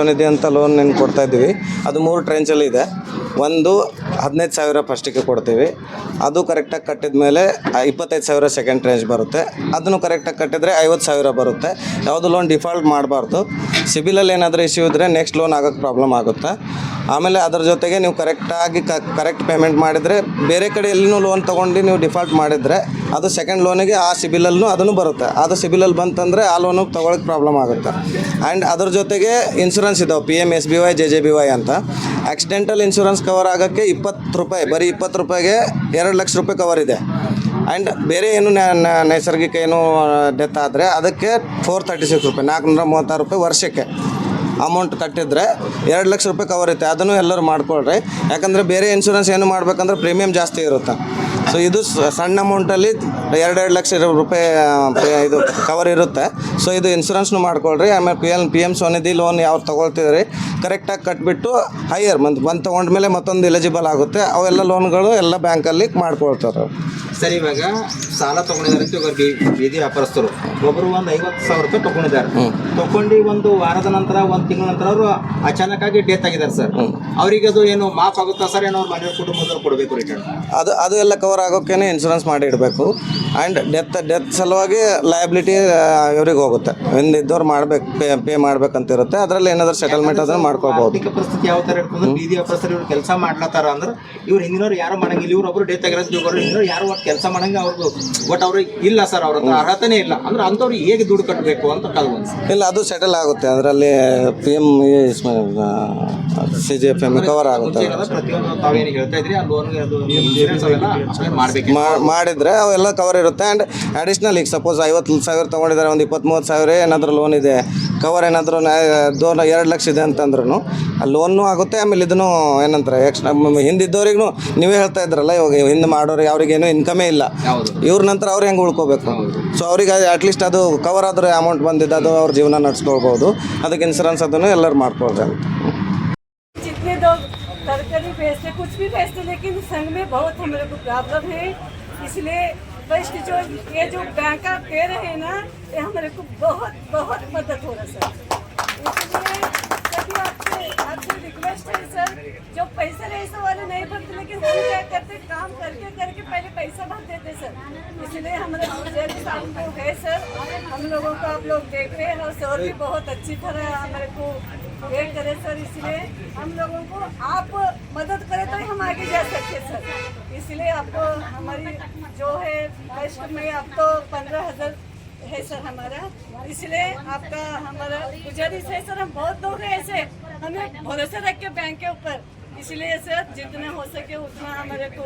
ಸ್ವನಿಧಿ ಅಂತ ಲೋನ್ ಏನು ಕೊಡ್ತಾ ಇದ್ದೀವಿ. ಅದು ಮೂರು ಟ್ರೆಂಚಲ್ಲಿ ಇದೆ. ಒಂದು ಹದಿನೈದು ಸಾವಿರ ಫಸ್ಟಿಗೆ ಕೊಡ್ತೀವಿ. ಅದು ಕರೆಕ್ಟಾಗಿ ಕಟ್ಟಿದ ಮೇಲೆ ಇಪ್ಪತ್ತೈದು ಸಾವಿರ ಸೆಕೆಂಡ್ ಟ್ರೇಂಜ್ ಬರುತ್ತೆ. ಅದನ್ನು ಕರೆಕ್ಟಾಗಿ ಕಟ್ಟಿದರೆ ಐವತ್ತು ಸಾವಿರ ಬರುತ್ತೆ. ಯಾವುದು ಲೋನ್ ಡಿಫಾಲ್ಟ್ ಮಾಡಬಾರ್ದು. ಸಿಬಿಲಲ್ಲಿ ಏನಾದರೂ ಇಶ್ಯೂ ಇದ್ದರೆ ನೆಕ್ಸ್ಟ್ ಲೋನ್ ಆಗೋಕ್ಕೆ ಪ್ರಾಬ್ಲಮ್ ಆಗುತ್ತೆ? ಆಮೇಲೆ ಅದರ ಜೊತೆಗೆ ನೀವು ಕರೆಕ್ಟಾಗಿ ಕರೆಕ್ಟ್ ಪೇಮೆಂಟ್ ಮಾಡಿದರೆ, ಬೇರೆ ಕಡೆ ಎಲ್ಲಿನೂ ಲೋನ್ ತೊಗೊಂಡು ನೀವು ಡಿಫಾಲ್ಟ್ ಮಾಡಿದರೆ, ಅದು ಸೆಕೆಂಡ್ ಲೋನಿಗೆ ಆ ಸಿಬಿಲಲ್ಲೂ ಅದನ್ನು ಬರುತ್ತೆ. ಅದು ಸಿಬಿಲಲ್ಲಿ ಬಂತಂದರೆ ಆ ಲೋನಿಗೆ ತೊಗೊಳಕ್ಕೆ ಪ್ರಾಬ್ಲಮ್ ಆಗುತ್ತೆ. ಆ್ಯಂಡ್ ಅದ್ರ ಜೊತೆಗೆ ಇನ್ಶೂರೆನ್ಸ್ ಇದಾವೆ. P M S B Y J J B Y ಅಂತ. ಆಕ್ಸಿಡೆಂಟಲ್ ಇನ್ಶೂರೆನ್ಸ್ ಕವರ್ ಆಗೋಕ್ಕೆ ಇಪ್ಪತ್ತು ರೂಪಾಯಿ, ಬರೀ ಇಪ್ಪತ್ತು ರೂಪಾಯಿಗೆ ಎರಡು ಲಕ್ಷ ರೂಪಾಯಿ ಕವರ್ ಇದೆ. ಆ್ಯಂಡ್ ಬೇರೆ ಏನು ನೈಸರ್ಗಿಕ ಏನು ಡೆತ್ ಆದರೆ ಅದಕ್ಕೆ ಫೋರ್ ತರ್ಟಿ ಸಿಕ್ಸ್ ರೂಪಾಯಿ, ನಾಲ್ಕುನೂರ ಮೂವತ್ತಾರು ರೂಪಾಯಿ ವರ್ಷಕ್ಕೆ ಅಮೌಂಟ್ ಕಟ್ಟಿದ್ರೆ ಎರಡು ಲಕ್ಷ ರೂಪಾಯಿ ಕವರ್ ಇರುತ್ತೆ ಅದನ್ನು ಎಲ್ಲರೂ ಮಾಡ್ಕೊಳ್ರಿ. ಯಾಕಂದರೆ ಬೇರೆ ಇನ್ಶೂರೆನ್ಸ್ ಏನು ಮಾಡಬೇಕಂದ್ರೆ ಪ್ರೀಮಿಯಮ್ ಜಾಸ್ತಿ ಇರುತ್ತೆ. ಸೊ ಇದು ಸಣ್ಣ ಅಮೌಂಟಲ್ಲಿ ಎರಡೆರಡು ಲಕ್ಷ ಇರೋ ರೂಪಾಯಿ ಇದು ಕವರ್ ಇರುತ್ತೆ. ಸೊ ಇದು ಇನ್ಸೂರೆನ್ಸ್ನು ಮಾಡ್ಕೊಳ್ರಿ. ಆಮೇಲೆ P L P M Svanidhi loan ಯಾವ್ದು ತೊಗೊಳ್ತಿದ್ರಿ ಕರೆಕ್ಟಾಗಿ ಕಟ್ಬಿಟ್ಟು ಹೈಯರ್ ಮಂತ್ ಒಂದು ತೊಗೊಂಡ್ಮೇಲೆ ಮತ್ತೊಂದು ಎಲಿಜಿಬಲ್ ಆಗುತ್ತೆ. ಅವೆಲ್ಲ ಲೋನ್ಗಳು ಎಲ್ಲ ಬ್ಯಾಂಕಲ್ಲಿ ಮಾಡ್ಕೊಳ್ತಾರೆ ಸರಿ ಇವಾಗ ಸಾಲ ತೊಗೊಂಡಿದ್ದಾರೆ ಅಂತ ಇವಾಗ ಬೀ- ಬೀದಿ ವ್ಯಾಪಾರಸ್ಥರು. ಒಬ್ಬರು ಒಂದು ಐವತ್ತು ಸಾವಿರ ರೂಪಾಯಿ ತೊಗೊಂಡಿದ್ದಾರೆ. ತೊಗೊಂಡು ಒಂದು ವಾರದ ನಂತರ ಒಂದು ತಿಂಗಳ ನಂತರ ಅವರು ಅಚಾನಕ್ ಆಗಿ ಡೆತ್ ಆಗಿದ್ದಾರೆ ಸರ್. ಅವರಿಗೆ ಅದು ಏನು ಮಾಫ್ ಆಗುತ್ತಾ ಸರ್? ಏನೋ ಮನೆಯ ಕುಟುಂಬದವ್ರು ಕೊಡಬೇಕು ರಿಟರ್ನ್ ಅದು ಅದು ಎಲ್ಲ ಕವರ್ ಆಗೋಕ್ಕೇ ಇನ್ಶೂರೆನ್ಸ್ ಮಾಡಿ ಇಡಬೇಕು ಆ್ಯಂಡ್ ಡೆತ್ ಡೆತ್ ಸಲುವಾಗಿ ಲಯಬಿಲಿಟಿ ಇವ್ರಿಗೆ ಹೋಗುತ್ತೆ. ಹಿಂದಿದ್ದವ್ರು ಮಾಡ್ಬೇಕು ಪೇ ಪೇ ಮಾಡ್ಬೇಕಂತ ಇರುತ್ತೆ ಅದರಲ್ಲಿ ಏನಾದರೂ ಸೆಟಲ್ಮೆಂಟ್ ಅದನ್ನು ಮಾಡ್ಕೋಬಹುದು ಆರ್ಥಿಕ ಪರಿಸ್ಥಿತಿ ಯಾವ ಥರ ಇರ್ತದೆ ಬೀದಿ ವ್ಯಾಪಾರಸ್ಥರು ಇವ್ರು ಕೆಲಸ ಮಾಡ್ಲತ್ತಾರ ಅಂದ್ರೆ ಇವ್ರು ಹಿಂದಿನವ್ರು ಯಾರು ಮಾಡಂಗಿಲ್ಲ ಇವ್ರು ಒಬ್ರು ಡೆತ್ ಆಗಿರೋದು ಇವ್ರು ಹಿಂದಿನವ್ರು ಯಾರು ಒಟ್ಟು ಕೆಲಸ ಮಾಡಂಗೆ ಅವ್ರಿಗೆ ಒಟ್ಟು ಅವ್ರಿಗೆ ಇಲ್ಲ ಸರ್ ಅವ್ರ ಹತ್ರ ಅರ್ಹತೆನೇ ಇಲ್ಲ. ಅಂದ್ರೆ ಅಂಥವ್ರು ಹೇಗೆ ದುಡ್ಡು ಕಟ್ಟಬೇಕು ಅಂತ ಕಾದು ಇಲ್ಲ ಅದು ಸೆಟಲ್ ಆಗುತ್ತೆ. ಅದರಲ್ಲಿ P M C G F M cover ಆಗುತ್ತೆ. ಪ್ರತಿಯೊಂದು ತಾವೇನು ಹೇಳ್ತಾ ಇದ್ರಿ ಆ ಲೋನ್ ಅದು ಇನ್ಶೂರೆನ್ಸ್ ಅವೆಲ್ಲ ಮಾಡ್ಬೇಕು ಮಾಡಿದ್ರೆ ಅವೆಲ್ಲ ಕವರ್ ಇರುತ್ತೆ. ಆ್ಯಂಡ್ ಅಡಿಷ್ನಲ್ ಈಗ ಸಪೋಸ್ ಐವತ್ತು ಸಾವಿರ ತೊಗೊಂಡಿದ್ದಾರೆ ಒಂದು ಇಪ್ಪತ್ತ್ಮೂವತ್ತು ಸಾವಿರ ಏನಾದರೂ ಲೋನ್ ಇದೆ. ಕವರ್ ಏನಾದರೂ ದೋನ ಎರಡು ಲಕ್ಷ ಇದೆ ಅಂತಂದ್ರೂ ಲೋನು ಆಗುತ್ತೆ ಆಮೇಲೆ ಇದನ್ನು ಏನಂತಾರೆ ಎಕ್ಸ್ಟ್ರಾ ಹಿಂದಿದ್ದವ್ರಿಗೂ ನೀವೇ ಹೇಳ್ತಾ ಇದ್ರಲ್ಲ ಇವಾಗ ಹಿಂದೆ ಮಾಡೋರಿಗೆ ಅವ್ರಿಗೇನು ಇನ್ಕಮೇ ಇಲ್ಲ. ಇವ್ರ ನಂತರ ಅವ್ರು ಹೆಂಗೆ ಉಳ್ಕೋಬೇಕು? ಸೊ ಅವ್ರಿಗೆ ಅಟ್ಲೀಸ್ಟ್ ಅದು ಕವರ್ ಆದರೆ ಅಮೌಂಟ್ ಬಂದಿದ್ದು ಅದು ಅವ್ರ ಜೀವನ ನಡೆಸ್ಕೊಳ್ಬೋದು. ಅದಕ್ಕೆ ಇನ್ಸೂರೆನ್ಸ್ ಅದನ್ನು ಎಲ್ಲರೂ ಮಾಡ್ಕೊಳ್ರಿ भी बेचते लेकिन संघ में बहुत हम लोग को प्रॉब्लम है। इसलिए फ़र्स्ट जो ये जो बैंक आप दे रहे हैं ना, ये हमारे को बहुत बहुत मदद हो रहा सर। इसलिए सभी आपसे आपसे रिक्वेस्ट है, सर, जो पैसे रईस वाले नहीं भरते, लेकिन हम क्या करते, काम करके करके पहले पैसा भर देते, सर। इसलिए हमारे जज साहब लोग है, सर। हम लोगों को आप लोग देख रहे हैं, और सर भी बहुत अच्छी तरह हमारे को ये करे, सर। इसलिए हम लोगों को आप मदद आगे जा सकते सर इसलिए आपको हमारी जो है फर्स्ट में आप तो पंद्रह हजार है सर हमारा इसलिए आपका हमारा गुजारिश है सर हम बहुत लोग हैं ऐसे हमें भरोसा रख के बैंक के ऊपर इसलिए सर जितना हो सके उतना हमारे को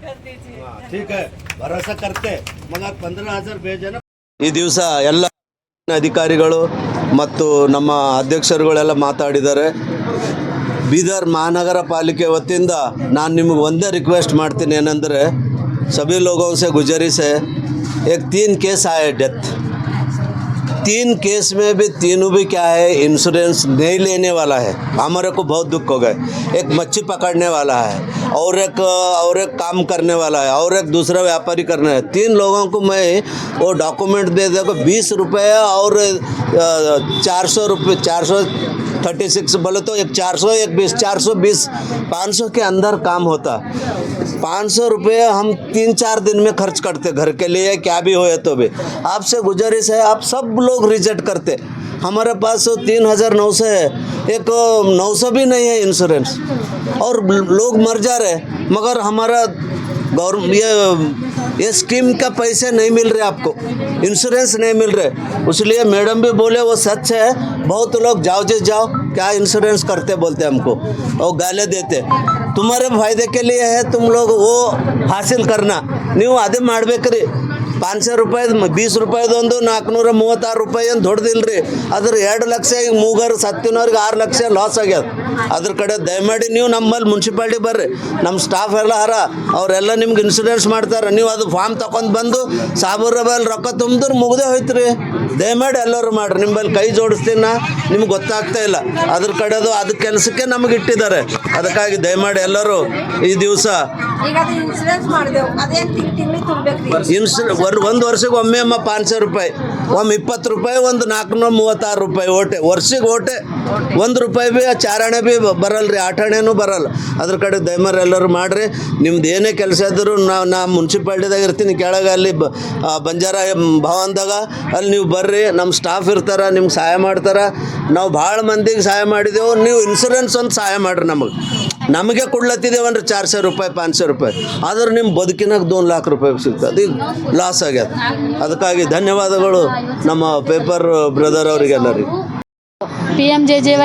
कर दीजिए ठीक है भरोसा करते मगर पंद्रह हजार भेजे ना ಈ ದಿವಸ ಎಲ್ಲ ಅಧಿಕಾರಿಗಳು ಮತ್ತು ನಮ್ಮ ಅಧ್ಯಕ್ಷರುಗಳೆಲ್ಲ ಮಾತಾಡಿದ್ದಾರೆ ಬೀದರ್ ಮಹಾನಗರ ಪಾಲಿಕೆ ವತಿಯಿಂದ ನಾನು ನಿಮಗೆ ಒಂದೇ ರಿಕ್ವೆಸ್ಟ್ ಮಾಡ್ತೀನಿ ಏನಂದರೆ ಸಭಿ ಲೋಗೋं से गुजारिश है एक तीन केस आए डेथ तीन केस में भी तीनों भी क्या है इंश्योरेंस नहीं लेने वाला है हमारे को बहुत दुख हो गए एक मच्छी पकड़ने वाला है और एक और एक काम करने वाला है और एक दूसरा व्यापारी करना है तीन लोगों को मैं वो डॉक्यूमेंट दे देखो बीस रुपये और चार सौ रुपये चार सौ थर्टी सिक्स बोले तो एक चार सौ, एक बीस, चार सौ, बीस, पाँच सौ के अंदर काम होता। पाँच सौ रुपये हम तीन चार दिन में खर्च करते घर के लिए, क्या भी हो तो भी। आपसे गुजारिश है, आप सब लोग रिजेक्ट करते। हमारे पास तीन हज़ार नौ सौ है, एक नौ सौ भी नहीं है इंश्योरेंस और लोग मर जा रहे मगर हमारा गवर्न ये ये स्कीम का पैसे नहीं मिल रहे आपको इंश्योरेंस नहीं मिल रहे इसलिए मैडम भी बोले वो सच है बहुत लोग जाओ जी जाओ क्या इंश्योरेंस करते बोलते हमको और गाले देते तुम्हारे फायदे के लिए है तुम लोग वो हासिल करना ನೀವು ಅದೇ ಮಾಡ್ಬೇಕ್ರಿ ಪಾಂಚ ರೂಪಾಯಿ ಬೀಸ್ ರೂಪಾಯಿದೊಂದು ನಾಲ್ಕುನೂರ ಮೂವತ್ತಾರು ರೂಪಾಯಿ ಏನು ದೊಡ್ಡದಿಲ್ರಿ ಅದ್ರ ಎರಡು ಲಕ್ಷ ಈಗ ಮೂಗರು ಸತ್ತಿನವ್ರಿಗೆ ಆರು ಲಕ್ಷ ಲಾಸ್ ಆಗ್ಯದ. ಅದ್ರ ಕಡೆ ದಯಮಾಡಿ ನೀವು ನಮ್ಮಲ್ಲಿ ಮುನ್ಸಿಪಾಲ್ಟಿ ಬರ್ರಿ. ನಮ್ಮ ಸ್ಟಾಫ್ ಎಲ್ಲ ಹರ, ಅವರೆಲ್ಲ ನಿಮ್ಗೆ ಇನ್ಸೂರೆನ್ಸ್ ಮಾಡ್ತಾರೆ. ನೀವು ಅದು ಫಾರ್ಮ್ ತಗೊಂಡು ಬಂದು ಸಾಬೂರ ಬಲ್ಲಿ ರೊಕ್ಕ ತುಂಬಿದ್ರೆ ಮುಗ್ದೇ ಹೋಯ್ತು ದಯಮಾಡಿ ಎಲ್ಲರೂ ಮಾಡ್ರಿ. ನಿಮ್ಮಲ್ಲಿ ಕೈ ಜೋಡಿಸ್ತೀನ ನಿಮ್ಗೆ ಗೊತ್ತಾಗ್ತಾ ಇಲ್ಲ. ಅದ್ರ ಕಡೆದು ಅದು ಕೆಲಸಕ್ಕೆ ನಮಗೆ ಇಟ್ಟಿದ್ದಾರೆ. ಅದಕ್ಕಾಗಿ ದಯಮಾಡಿ ಎಲ್ಲರೂ ಈ ದಿವಸ ಈಗ ಇನ್ಸೂರೆನ್ಸ್ ಒಂದು ವರ್ಷಕ್ಕೆ ಒಮ್ಮೆ ಅಮ್ಮ ಪಾಂಚ್ ರೂಪಾಯಿ, ಒಮ್ಮೆ ಇಪ್ಪತ್ತು ರೂಪಾಯಿ, ಒಂದು ನಾಲ್ಕುನೂರ ಮೂವತ್ತಾರು ರೂಪಾಯಿ ಓಟೆ. ವರ್ಷಕ್ಕೆ ಓಟೆ. ಒಂದು ರೂಪಾಯಿ ಬಿ ಚಾರಣೆ ಬಿ ಬರಲ್ಲ ರೀ ಆಟಾಣೆನೂ ಬರಲ್ಲ. ಅದ್ರ ಕಡೆ ದಯಮಾರಿ ಎಲ್ಲರೂ ಮಾಡಿರಿ. ನಿಮ್ದು ಏನೇ ಕೆಲಸ ಇದ್ದರೂ ನಾವು ನಾ ಮುನ್ಸಿಪಾಲ್ಟಿದಾಗ ಇರ್ತೀನಿ ಕೆಳಗೆ, ಅಲ್ಲಿ ಬಂಜಾರ ಭವನದಾಗ, ಅಲ್ಲಿ ನೀವು ಬರ್ರಿ. ನಮ್ಮ ಸ್ಟಾಫ್ ಇರ್ತಾರೆ, ನಿಮ್ಗೆ ಸಹಾಯ ಮಾಡ್ತಾರೆ. ನಾವು ಭಾಳ ಮಂದಿಗೆ ಸಹಾಯ ಮಾಡಿದೆವು. ನೀವು ಇನ್ಸೂರೆನ್ಸ್ ಒಂದು ಸಹಾಯ ಮಾಡಿರಿ ನಮಗೆ. ನಮಗೆ ಕೊಡ್ಲತ್ತಿದ್ದೇವನ್ರಿ ಚಾರ್ ಸಾವಿರ ರೂಪಾಯಿ ಪಾಂಚ್ ಸಾವಿರ ರೂಪಾಯಿ. ಆದ್ರೆ ನಿಮ್ಮ ಬದುಕಿನಾಗ ದೋನ್ ಲಾಖ ರೂಪಾಯಿ ಸಿಗ್ತದೆ. ಈಗ ಲಾಸ್ ಆಗ್ಯದ. ಅದಕ್ಕಾಗಿ ಧನ್ಯವಾದಗಳು ನಮ್ಮ ಪೇಪರ್ ಬ್ರದರ್ ಅವರಿಗೆಲ್ಲರಿಗೆ. ಪಿ ಎಂ ಜೆ ಜೆ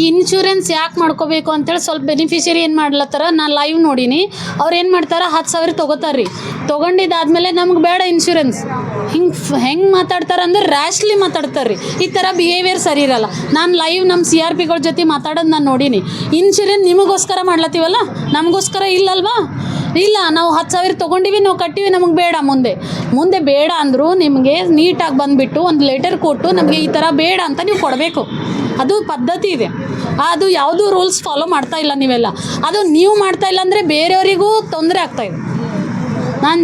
ಈ ಇನ್ಶೂರೆನ್ಸ್ ಯಾಕೆ ಮಾಡ್ಕೋಬೇಕು ಅಂತೇಳಿ ಸ್ವಲ್ಪ ಬೆನಿಫಿಷರಿ ಏನು ಮಾಡ್ಲತ್ತಾರ? ನಾನು ಲೈವ್ ನೋಡೀನಿ. ಅವ್ರು ಏನು ಮಾಡ್ತಾರೆ? ಹತ್ತು ಸಾವಿರ ತೊಗೋತಾರೆ ರೀ ತೊಗೊಂಡಿದ್ದಾದ್ಮೇಲೆ ನಮ್ಗೆ ಬೇಡ ಇನ್ಶೂರೆನ್ಸ್ ಹಿಂಗೆ ಹೆಂಗೆ ಮಾತಾಡ್ತಾರೆ ಅಂದ್ರೆ ರ್ಯಾಶ್ಲಿ ಮಾತಾಡ್ತಾರೆ ರೀ ಈ ಥರ ಬಿಹೇವಿಯರ್ ಸರಿ ಇರಲ್ಲ. ನಾನು ಲೈವ್ ನಮ್ಮ ಸಿ ಆರ್ ಪಿಗಳ ಜೊತೆ ಮಾತಾಡೋದು ನಾನು ನೋಡೀನಿ. ಇನ್ಶೂರೆನ್ಸ್ ನಿಮಗೋಸ್ಕರ ಮಾಡ್ಲತ್ತೀವಲ್ಲ? ನಮಗೋಸ್ಕರ ಇಲ್ಲಲ್ವಾ? ಇಲ್ಲ, ನಾವು ಹತ್ತು ಸಾವಿರ ತೊಗೊಂಡಿವಿ, ನಾವು ಕಟ್ಟಿವಿ, ನಮಗೆ ಬೇಡ ಮುಂದೆ. ಮುಂದೆ ಬೇಡ ಅಂದರೂ ನಿಮಗೆ ನೀಟಾಗಿ ಬಂದುಬಿಟ್ಟು ಒಂದು ಲೆಟರ್ ಕೊಟ್ಟು ನಮಗೆ ಈ ಥರ ಬೇಡ ಅಂತ ನೀವು ಕೊಡಬೇಕು. ಅದು ಪದ್ಧತಿ ಇದೆ. ಅದು ಯಾವುದೂ ರೂಲ್ಸ್ ಫಾಲೋ ಮಾಡ್ತಾ ಇಲ್ಲ ನೀವೆಲ್ಲ. ಅದು ನೀವು ಮಾಡ್ತಾ ಇಲ್ಲ ಅಂದರೆ ಬೇರೆಯವರಿಗೂ ತೊಂದರೆ ಆಗ್ತಾಯಿದೆ ನಾನು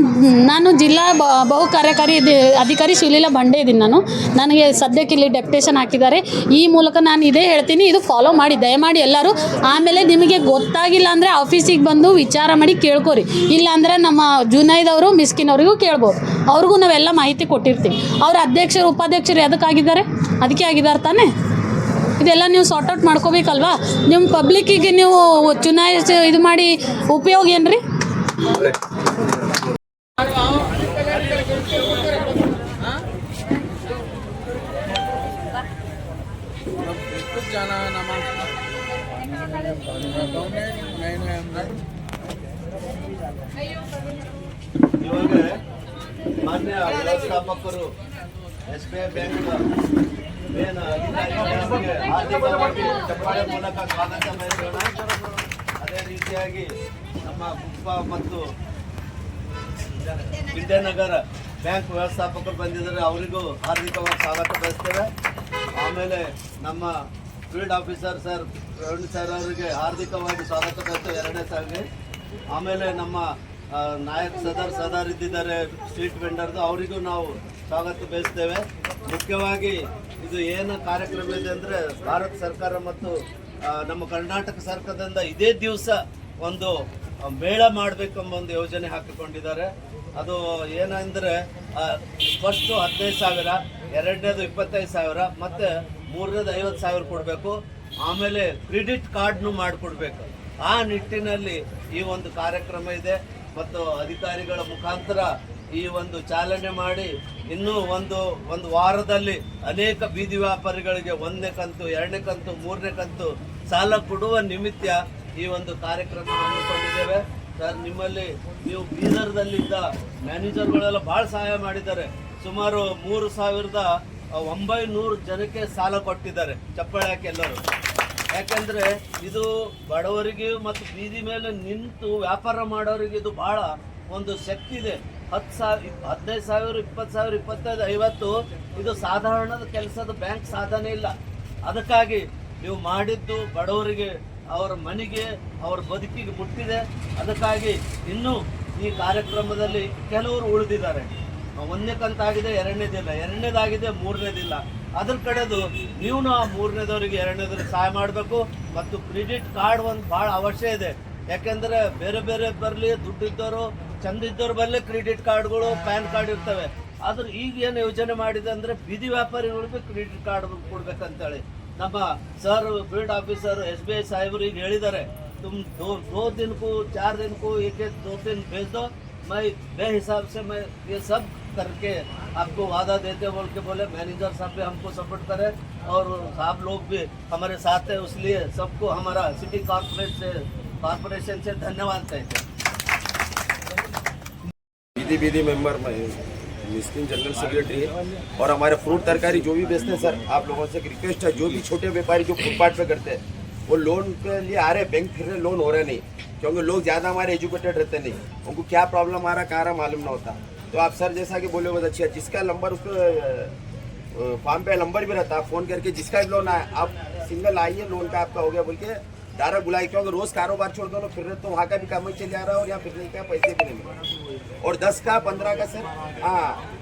ನಾನು ಜಿಲ್ಲಾ ಬಹು ಕಾರ್ಯಕಾರಿ ಅಧಿಕಾರಿ ಶಿವಲೀಲಾ ಬಂಡೆ ಇದ್ದೀನಿ ನಾನು. ನನಗೆ ಸದ್ಯಕ್ಕೆ ಇಲ್ಲಿ ಡೆಪ್ಟೇಷನ್ ಹಾಕಿದ್ದಾರೆ. ಈ ಮೂಲಕ ನಾನು ಇದೇ ಹೇಳ್ತೀನಿ, ಇದು ಫಾಲೋ ಮಾಡಿ, ದಯಮಾಡಿ ಎಲ್ಲರೂ ಆಮೇಲೆ ನಿಮಗೆ ಗೊತ್ತಾಗಿಲ್ಲ ಅಂದರೆ ಆಫೀಸಿಗೆ ಬಂದು ವಿಚಾರ ಮಾಡಿ ಕೇಳ್ಕೊರಿ. ಇಲ್ಲಾಂದರೆ ನಮ್ಮ ಜುನೈದವರು ಮಿಸ್ಕಿನ್ ಅವರಿಗೂ ಕೇಳ್ಬೋದು. ಅವ್ರಿಗೂ ನಾವೆಲ್ಲ ಮಾಹಿತಿ ಕೊಟ್ಟಿರ್ತೀವಿ. ಅವ್ರ ಅಧ್ಯಕ್ಷರು, ಉಪಾಧ್ಯಕ್ಷರು ಎದಕ್ಕಾಗಿದ್ದಾರೆ? ಅದಕ್ಕೆ ಆಗಿದ್ದಾರೆ ತಾನೇ? ಇದೆಲ್ಲ ನೀವು ಸಾರ್ಟ್ ಔಟ್ ಮಾಡ್ಕೋಬೇಕಲ್ವಾ? ನಿಮ್ಮ ಪಬ್ಲಿಕ್ಕಿಗೆ ನೀವು ಚುನಾಯಿಸಿ, ಇದು ಮಾಡಿ ಉಪಯೋಗ ಏನು ರೀ ಇವಾಗ ವ್ಯವಸ್ಥಾಪಕರು, ಎಸ್ ಬಿ ಐ ಬ್ಯಾಂಕ್ ಏನು ಅಧಿಕಾರಿಗಳಿಗೆ ಆರ್ಥಿಕವಾಗಿ ಮೂಲಕ ಸ್ವಾಗತ ಅದೇ ರೀತಿಯಾಗಿ ನಮ್ಮ ಕುಪ್ಪ ಮತ್ತು ವಿದ್ಯಾನಗರ ಬ್ಯಾಂಕ್ ವ್ಯವಸ್ಥಾಪಕರು ಬಂದಿದ್ದಾರೆ. ಅವರಿಗೂ ಹಾರ್ದಿಕವಾಗಿ ಸ್ವಾಗತ ಬಯಸ್ತೇವೆ. ಆಮೇಲೆ ನಮ್ಮ field officer sir Praveen sir ಅವರಿಗೆ ಹಾರ್ದಿಕವಾಗಿ ಸ್ವಾಗತ ಬಯಸ್ತೇವೆ ಎರಡನೇ ಸಾವಿರ ಆಮೇಲೆ ನಮ್ಮ ನಾಯಕ್ ಸದರ್ ಸದರ್ ಇದ್ದಿದ್ದಾರೆ ಸ್ಟ್ರೀಟ್ ವೆಂಡರ್ದು ಅವರಿಗೂ ನಾವು ಸ್ವಾಗತ ಬಯಸ್ತೇವೆ. ಮುಖ್ಯವಾಗಿ ಇದು ಏನು ಕಾರ್ಯಕ್ರಮ ಇದೆ ಅಂದರೆ ಭಾರತ ಸರ್ಕಾರ ಮತ್ತು ನಮ್ಮ ಕರ್ನಾಟಕ ಸರ್ಕಾರದಿಂದ ಇದೇ ದಿವಸ ಒಂದು ಮೇಳ ಮಾಡಬೇಕೆಂಬ ಒಂದು ಯೋಜನೆ ಹಾಕಿಕೊಂಡಿದ್ದಾರೆ. ಅದು ಏನಂದರೆ ಫಸ್ಟು ಹದಿನೈದು ಸಾವಿರ, ಎರಡನೇದು ಇಪ್ಪತ್ತೈದು ಸಾವಿರ, ಮತ್ತು ಮೂರನೇದು ಐವತ್ತು ಸಾವಿರ ಕೊಡಬೇಕು. ಆಮೇಲೆ ಕ್ರೆಡಿಟ್ ಕಾರ್ಡ್ನು ಮಾಡಿಕೊಡ್ಬೇಕು. ಆ ನಿಟ್ಟಿನಲ್ಲಿ ಈ ಒಂದು ಕಾರ್ಯಕ್ರಮ ಇದೆ. ಮತ್ತು ಅಧಿಕಾರಿಗಳ ಮುಖಾಂತರ ಈ ಒಂದು ಚಾಲನೆ ಮಾಡಿ ಇನ್ನೂ ಒಂದು ಒಂದು ವಾರದಲ್ಲಿ ಅನೇಕ ಬೀದಿ ವ್ಯಾಪಾರಿಗಳಿಗೆ ಒಂದನೇ ಕಂತು, ಎರಡನೇ ಕಂತು, ಮೂರನೇ ಕಂತು ಸಾಲ ಕೊಡುವ ನಿಮಿತ್ತ ಈ ಒಂದು ಕಾರ್ಯಕ್ರಮ ಹಮ್ಮಿಕೊಂಡಿದ್ದೇವೆ. ಸರ್, ನಿಮ್ಮಲ್ಲಿ ನೀವು ಬೀದರ್ದಲ್ಲಿದ್ದ ಮ್ಯಾನೇಜರ್ಗಳೆಲ್ಲ ಭಾಳ ಸಹಾಯ ಮಾಡಿದ್ದಾರೆ. ಸುಮಾರು ಮೂರು ಸಾವಿರದ ಒಂಬೈನೂರು ಜನಕ್ಕೆ ಸಾಲ ಕೊಟ್ಟಿದ್ದಾರೆ. ಚಪ್ಪಾಳೆ ಹಾಕಿ ಎಲ್ಲರೂ. ಯಾಕಂದ್ರೆ ಇದು ಬಡವರಿಗೆ ಮತ್ತು ಬೀದಿ ಮೇಲೆ ನಿಂತು ವ್ಯಾಪಾರ ಮಾಡೋರಿಗೆ ಇದು ಬಹಳ ಒಂದು ಶಕ್ತಿ ಇದೆ. ಹತ್ತು ಸಾವಿರ ಹದಿನೈದು ಸಾವಿರ, ಇಪ್ಪತ್ತು ಸಾವಿರ, ಇಪ್ಪತ್ತೈದು, ಐವತ್ತು, ಇದು ಸಾಧಾರಣದ ಕೆಲಸದ ಬ್ಯಾಂಕ್ ಸಾಧನೆ ಇಲ್ಲ. ಅದಕ್ಕಾಗಿ ನೀವು ಮಾಡಿದ್ದು ಬಡವರಿಗೆ ಅವರ ಮನೆಗೆ, ಅವರ ಬದುಕಿಗೆ ಮುಟ್ಟಿದೆ. ಅದಕ್ಕಾಗಿ ಇನ್ನೂ ಈ ಕಾರ್ಯಕ್ರಮದಲ್ಲಿ ಕೆಲವರು ಉಳಿದಿದ್ದಾರೆ. ಒಂದನೇ ಕಂತಾಗಿದೆ, ಎರಡನೇದಿಲ್ಲ. ಎರಡನೇದಾಗಿದೆ, ಮೂರನೇದಿಲ್ಲ. ಅದ್ರ ಕಡೆದು ನೀವು ಆ ಮೂರನೇದವ್ರಿಗೆ ಎರಡನೇದ್ರ ಸಹಾಯ ಮಾಡಬೇಕು. ಮತ್ತು ಕ್ರೆಡಿಟ್ ಕಾರ್ಡ್ ಒಂದು ಭಾಳ ಅವಶ್ಯ ಇದೆ. ಯಾಕೆಂದರೆ ಬೇರೆ ಬೇರೆ ಬರಲಿ, ದುಡ್ಡಿದ್ದವರು, ಚಂದಿದ್ದವ್ರು ಬರಲಿ ಕ್ರೆಡಿಟ್ ಕಾರ್ಡ್ಗಳು, ಪ್ಯಾನ್ ಕಾರ್ಡ್ ಇರ್ತವೆ. ಆದ್ರೆ ಈಗ ಏನು ಯೋಜನೆ ಮಾಡಿದೆ ಅಂದರೆ ಬೀದಿ ವ್ಯಾಪಾರಿಗಳಿಗೆ ಕ್ರೆಡಿಟ್ ಕಾರ್ಡ್ ಕೊಡ್ಬೇಕಂತೇಳಿ. ನಮ್ಮ sir, field officer, S B I ಸಾಹೇಬರು ಈಗ ಹೇಳಿದ್ದಾರೆ. ತುಮ್ ದೋ ದೋ ದಿನಕ್ಕೂ, ಚಾರ್ ದಿನಕ್ಕೂ ಏಕೆ ದೋ ದಿನ ಭೇಜ್ ದೋ ಮೈ, ಬೇ ಹಿಸಾಬ್ ಸೆ ಮೈ ಸಬ್ करके आपको वादा देते बोल के बोले मैनेजर साहब भी हमको सपोर्ट करे और आप लोग भी हमारे साथ है, इसलिए सबको हमारा सिटी कॉर्पोरेट से कॉर्पोरेशन से धन्यवाद कहते हैं. बीदी बीदी मेंबर मिस्किन जनरल सेक्रेटरी और हमारे फ्रूट तरकारी जो भी बेचते हैं, सर, आप लोगों से एक रिक्वेस्ट है, जो भी छोटे व्यापारी जो फुटपाथ पे करते हैं, वो लोन के लिए आ रहे बैंक फिर रहे लोन हो रहा नहीं, क्योंकि लोग ज़्यादा हमारे एजुकेटेड रहते नहीं। उनको क्या प्रॉब्लम आ रहा कहाँ मालूम ना होता। तो आप सर जैसा कि बोले बहुत अच्छी है। जिसका नंबर उसको फॉर्म पे नंबर भी रहता है फ़ोन करके जिसका भी लोन आए, आप सिंगल आइए लोन का आपका हो गया, बोल के डायरेक्ट बुलाए, क्योंकि रोज कारोबार छोड़ दो फिर तो वहाँ का भी काम चल जा रहा है और यहाँ फिरने का पैसे भी नहीं और दस का, पंद्रह का सर हाँ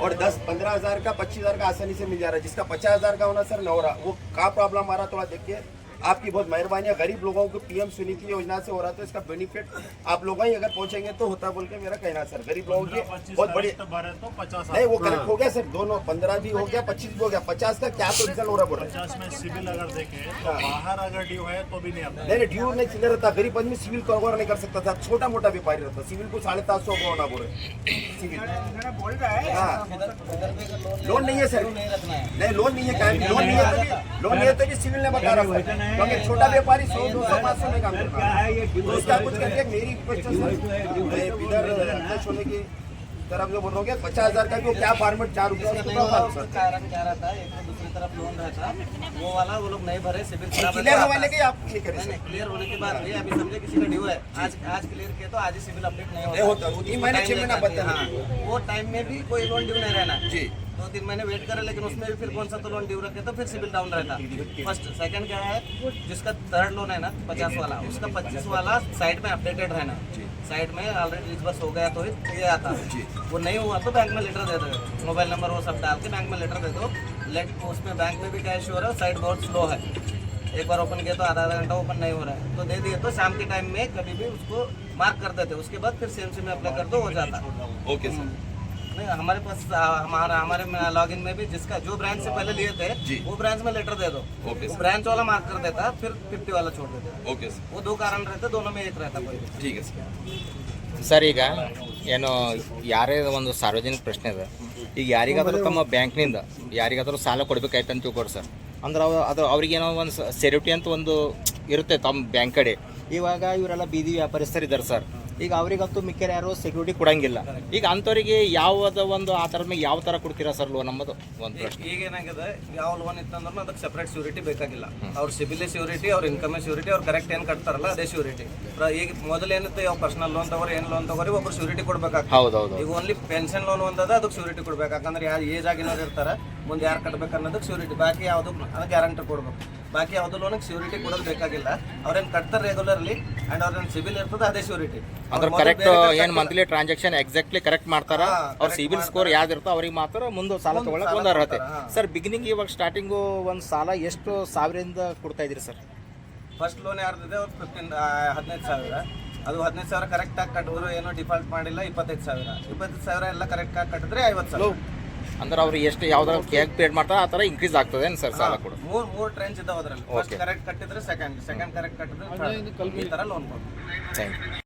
और दस, पंद्रह हज़ार का, पच्चीस हज़ार का आसानी से मिल जा रहा है। जिसका पचास हज़ार का होना सर न रहा वो का प्रॉब्लम आ रहा थोड़ा देखिए। आपकी बहुत मेहरबानी है। गरीब लोगों को पीएम स्वनिधि योजना से हो रहा है तो इसका बेनिफिट आप लोग ही अगर पहुँचेंगे तो होता बोल के मेरा कहना सर। गरीब लोगों की बहुत बड़ी तो पचास नहीं वो करेक्ट हो। गया सर। दोनों पंद्रह भी हो गया पच्चीस भी हो गया। पचास का क्या तो रिज़ल्ट हो रहा बोल रहे हैं? में सिविल अगर देखें तो बाहर अगर ड्यू है तो भी नहीं ड्यू नहीं क्लियर रहता। गरीब आदमी सिविल कवर नहीं कर सकता था। छोटा मोटा व्यापारी रहता। सिविल को साढ़े सात सौ होना बोल रहे सिविल रहा है। हाँ लोन नहीं है। सर नहीं लोन नहीं है लोन नहीं है तो लोन नहीं है तो भी सिविल ने बता रहा सर क्योंकि छोटा व्यापारी सौ दो सौ पाँच सौ में काम करता है। तो इसका कुछ करके मेरी इधर अध्यक्ष होने की तरफ़ जो बोल रहा हूँ पचास हज़ार का क्या फॉर्मेट चार उसको कारण क्या रहता है? एक तो दूसरी तरफ़ लोन रहता वो वाला वो लोग नहीं भरे सिविल क्लियर होने के आप नहीं करें क्लियर होने के बाद भी अभी समझे किसी का ड्यू है। आज आज क्लियर किया तो आज ही सिविल अपडेट नहीं होता, महीने, छह महीना है। वो टाइम में भी कोई लोन ड्यू नहीं रहना। जी। दो तीन महीने वेट करे लेकिन उसमें भी फिर कौन सा तो लोन ड्यू रखे तो फिर सिविल डाउन रहता। फ़र्स्ट सेकंड क्या है जिसका थर्ड लोन है ना पचास वाला उसका पच्चीस वाला साइड में अपडेटेड रहना। साइड में ऑलरेडी रिजर्स हो गया तो ये आता। वो नहीं हुआ तो बैंक में लेटर दे दो। मोबाइल नंबर वो सब डाल के बैंक में लेटर दे दो। लेट उसमें बैंक में भी कैश हो रहा है साइड बहुत स्लो है। एक बार ओपन किया तो आधा आधा घंटा ओपन नहीं हो रहा है। तो दे दिए तो शाम के टाइम में कभी भी उसको मार्क कर देते उसके बाद फिर सीएमसी में अप्लाई कर दो हो जाता। ओके सर नहीं हमारे पास आ, हमारा हमारे लॉगिन में भी जिसका जो ब्रांच से पहले लिए थे वो ब्रांच में लेटर दे दो ओके वो ब्रांच वाला मार्क कर देता फिर फिफ्टी वाला छोड़ देता ओके सर वो दो कारण रहते दोनों में एक रहता कोई भी। ठीक है सर ಸರ್ ಈಗ ಏನು ಯಾರೇ ಒಂದು ಸಾರ್ವಜನಿಕ ಪ್ರಶ್ನೆ ಇದೆ ಈಗ ಯಾರಿಗಾದ್ರೂ ತಮ್ಮ ಬ್ಯಾಂಕ್ನಿಂದ ಯಾರಿಗಾದ್ರೂ ಸಾಲ ಕೊಡ್ಬೇಕಾಯ್ತು ಅಂತ ತಿಳ್ಕೊಡಿ ಸರ್ ಅಂದ್ರೆ ಅವ ಅದು ಅವ್ರಿಗೇನೋ ಒಂದು ಸೆಕ್ಯೂರಿಟಿ ಅಂತ ಒಂದು ಇರುತ್ತೆ ತಮ್ಮ ಬ್ಯಾಂಕ್ ಕಡೆ ಇವಾಗ ಇವರೆಲ್ಲ ಬೀದಿ ವ್ಯಾಪಾರಸ್ಥರು ಇದ್ದಾರೆ ಸರ್ ಈಗ ಅವರಿಗಂತೂ ಮಿಕ್ಕರು ಯಾರು ಸೆಕ್ಯೂರಿಟಿ ಕೊಡಂಗಿಲ್ಲ. ಈಗ ಅಂಥವ್ರಿಗೆ ಯಾವ್ದು ಒಂದು ಆ ಥರದ ಮೇಲೆ ಯಾವ ಥರ ಕೊಡ್ತೀರಾ ಸರ್ ಲೋನ್ ನಮ್ಮದು ಒಂದು ಪ್ರಶ್ನೆ. ಈಗ ಏನಾಗಿದೆ ಯಾವ ಲೋನ್ ಇತ್ತಂದ್ರೂ ಅದಕ್ಕೆ ಸೆಪರೇಟ್ ಶ್ಯೂರಿಟಿ ಬೇಕಾಗಿಲ್ಲ. ಅವ್ರ ಸಿಬಿಲ್ ಶ್ಯೂರಿಟಿ ಅವ್ರ ಇನ್ಕಮ್ ಶ್ಯೂರಿಟಿ ಅವ್ರು ಕರೆಕ್ಟ್ ಏನು ಕಟ್ತಾರಲ್ಲ ಅದೇ ಶ್ಯೂರಿಟಿ ಈಗ ಮೊದಲೇನಿತ್ತು ಯಾವ ಪರ್ಸನಲ್ ಲೋನ್ ತಗೋರಿ ಏನು ಲೋನ್ ತಗೋರಿ ಒಬ್ರು ಶ್ಯೂರಿಟಿ ಕೊಡ್ಬೇಕಾಗ್ತದೆ. ಈಗ ಓನ್ಲಿ ಪೆನ್ಷನ್ ಲೋನ್ ಒಂದದ ಅದಕ್ಕೆ ಶ್ಯೂರಿಟಿ ಕೊಡ್ಬೇಕು ಯಾಕಂದ್ರೆ ಯಾರು ಏಜ್ ಆಗಿನವ್ರು ಇರ್ತಾರೆ. ಮುಂದೆ ಯಾರು ಕಟ್ಟಬೇಕು ಅನ್ನೋದಕ್ಕೆ ಶ್ಯೂರಿಟಿ ಬಾಕಿ ಯಾವುದು ಅದಕ್ಕೆ ಗ್ಯಾರಂಟಿ ಕೊಡ್ಬೇಕು. ಬಾಕಿ ಯಾವುದು ಲೋನಿಗೆ ಶ್ಯೂರಿಟಿ ಕೊಡೋದು ಬೇಕಾಗಿಲ್ಲ. ಅವ್ರೇನು ಕಟ್ತಾರೆ ರೆಗ್ಯುಲರ್ಲಿ ಆ್ಯಂಡ್ ಅವ್ರೇನು ಸಿಬಿಲ್ ಇರ್ತದೆ ಅದೇ ಶ್ಯೂರಿಟಿ ಅದ್ರ ಕರೆಕ್ಟ್ ಏನು ಮಂತ್ಲಿ ಟ್ರಾನ್ಸಾಕ್ಷನ್ ಎಕ್ಸಾಕ್ಟ್ಲಿ ಕರೆಕ್ಟ್ ಮಾಡ್ತಾರ? ಅವ್ರ ಸಿಬಿಲ್ ಸ್ಕೋರ್ ಯಾವ್ದಿರ್ತೋ ಅವ್ರಿಗೆ ಮಾತ್ರ ಮುಂದೆ ಸಾಲ ತಗೊಳಕ್ ಒಂದು ಅರ್ಹತೆ. ಸರ್ ಬಿಗಿನಿಂಗ್ ಇವಾಗ ಸ್ಟಾರ್ಟಿಂಗು ಒಂದು ಸಾಲ ಎಷ್ಟು ಸಾವಿರದಿಂದ ಕೊಡ್ತಾ ಇದ್ರಿ ಸರ್ ಫಸ್ಟ್ ಲೋನ್ ಯಾರ್ದಿದೆ ಅವ್ರು ಫಿಫ್ಟೀನ್ ಹದಿನೈದು ಸಾವಿರ. ಅದು ಹದಿನೈದು ಸಾವಿರ ಕರೆಕ್ಟಾಗಿ ಕಟ್ಟಿದ್ರು ಏನೋ ಡಿಫಾಲ್ಟ್ ಮಾಡಿಲ್ಲ ಇಪ್ಪತ್ತೈದು ಸಾವಿರ. ಇಪ್ಪತ್ತೈದು ಸಾವಿರ ಎಲ್ಲ ಕರೆಕ್ಟಾಗಿ ಕಟ್ಟಿದ್ರೆ ಐವತ್ತು ಸಾವಿರ. ಅಂದ್ರೆ ಅವ್ರು ಎಷ್ಟು ಯಾವ್ದಾರ ಕೇಕ್ ಪೇಡ್ ಮಾಡ್ತಾರೆ ಆ ತರ ಇನ್ಕ್ರೀಸ್ ಆಗ್ತದೆ ಸರ್ ಸಾಲ ಕೊಡು ಮೂರು ಮೂರು ಟ್ರೆಂಚ್ ಇದಾವೆ ಅದ್ರಲ್ಲಿ. ಫಸ್ಟ್ ಕರೆಕ್ಟ್ ಕಟ್ಟಿದ್ರೆ ಸೆಕೆಂಡ್ ಸೆಕೆಂಡ್ ಕರೆಕ್ಟ್ ಕಟ್ಟಿದ್ರೆ. ಈ ಥರ ಲೋನ್ ಕೊಡ್ತೀವಿ. Thank you